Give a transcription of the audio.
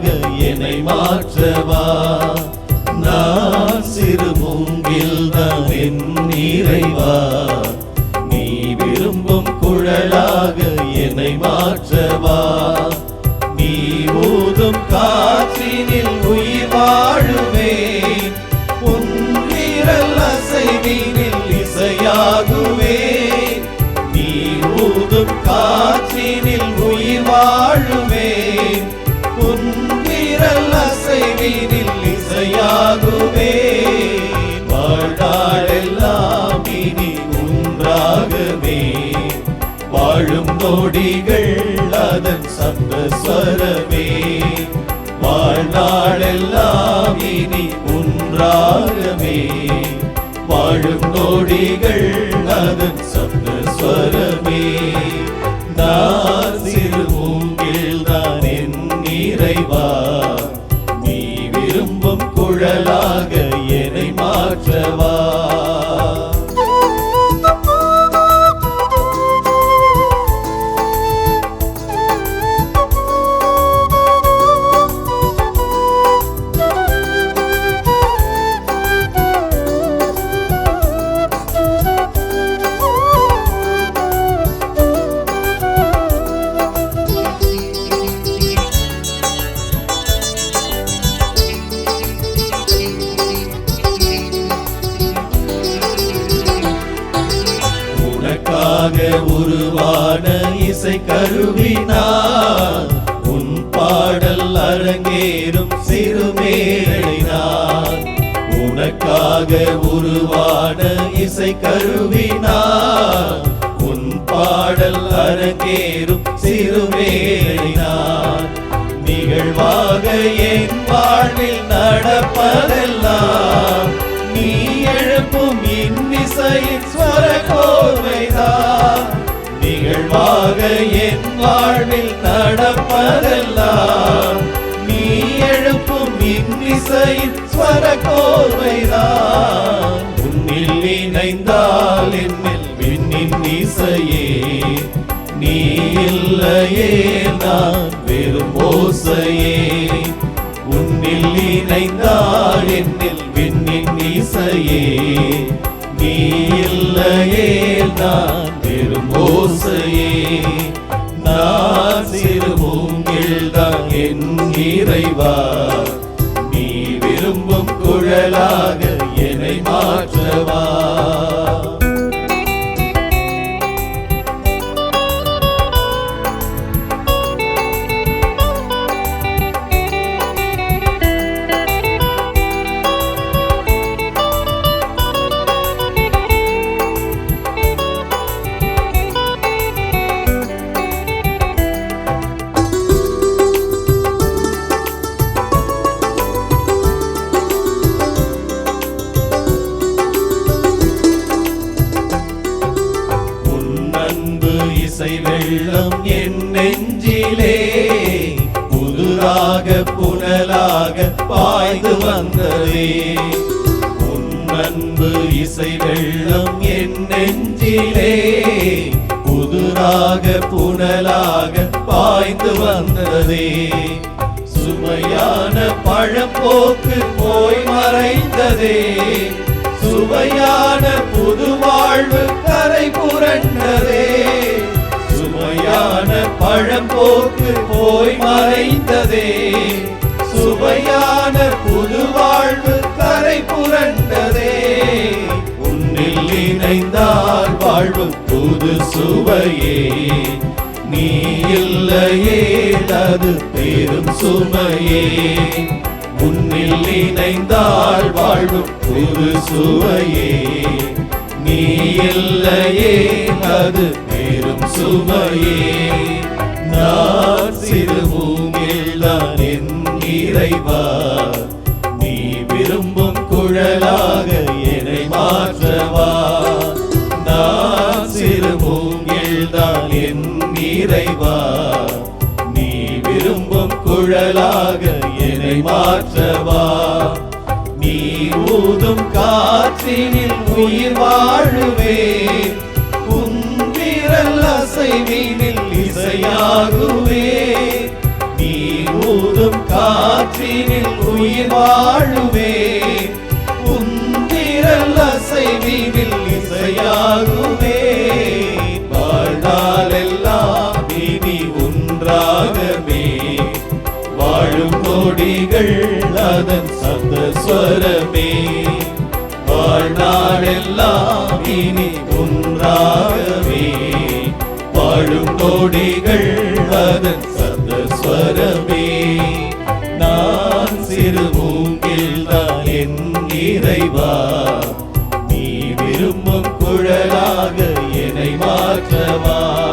குழலாக என்னை மாற்றவா? நான் சிறு மூங்கில் தான் என் நிறைவா? நீ விரும்பும் குழலாக என்னை மாற்றவா? நீ ஊதும் காற்றினில் உயிர் வாழுவேன் உன் விரல் அசைவினில் இசையாகுவே நீ ஊதும் காற்றினில் உயிர் வாழுவேன் அசைவினில் இசையாகுவேன் வாழ்நாளெல்லாம் இனி ஒன்றாகவே வாழும் நொடிகள் அதன் சப்தஸ்வரமே. வாழ்நாளெல்லாம் இனி உன்றாகவே வாழும் நொடிகள் அதன் விரும்பும் குழலாக உனக்காக உருவான இசை கருவினார் உன் பாடல் அரங்கேறும் சிறுமேறினார் உனக்காக உருவான இசை கருவினார் உன் பாடல் அரங்கேறும் சிறுமேறினார் நிகழ்வாக என் வாழ்வில் நடப்பதில்லை நிகழ்வாக என் வாழ்வில் நடப்பதெல்லாம் நீ எழுப்பும் இன்னிசையின் ஸ்வர கோர்வைதான் உன்னில் இணைந்தால் என்னில் விண்ணின் இசையே. நீ இல்லையே நான் வெறும் ஓசையே. உன்னில் இணைந்தால் என்னில் விண்ணின் இசையே. நீ இல்லையே நான் வெறும் மாற்றவா வெள்ளம் என் நெஞ்சிலே. புதுராக புனலாக பாய்ந்து வந்ததே. உன் அன்பு இசை வெள்ளம் என் நெஞ்சிலே. புதுராக புனலாக பாய்ந்து வந்ததே. சுமையான பழப்போக்கு போய் மறைந்ததே. சுவையான புது வாழ்வு கரை புரண்ட போக்கு போய் மறைந்ததே. சுவையான புது வாழ்வு கரை புரண்டதே. உன்னில் இணைந்தால் வாழ்வு புது சுவையே. நீ இல்லையே அது பெரும் சுமையே. உன்னில் இணைந்தால் வாழும் புது சுவையே. நீ இல்லையே அது பெரும் சுமையே. நான் சிறு மூங்கில்தான் என் இறைவா. நீ விரும்பும் குழலாக என்னை மாற்றவா. நான் சிறு மூங்கில்தான் என் இறைவா. நீ விரும்பும் குழலாக என்னை மாற்றவா. நீ ஊதும் காற்றினில் உயிர் வாழுவேன். உன் விரல் அசைவினில் ஆகுவே. நீ ஊதும் காற்றினில் உயிர் வாழுவே. உந்திரல் அசைவினில் இசையாகுவே. வாழ்நாளெல்லாம் இனி ஒன்றாகவே. வாழும் நொடிகள் அதன் சப்த ஸ்வரமே வாழ்நாளெல்லாம் இனி ஒன்றாகவே. வாழும் நொடிகள் வீட்டில்தான் என் இறைவா. நீ விரும்பும் குழலாக என்னை மாற்றவா.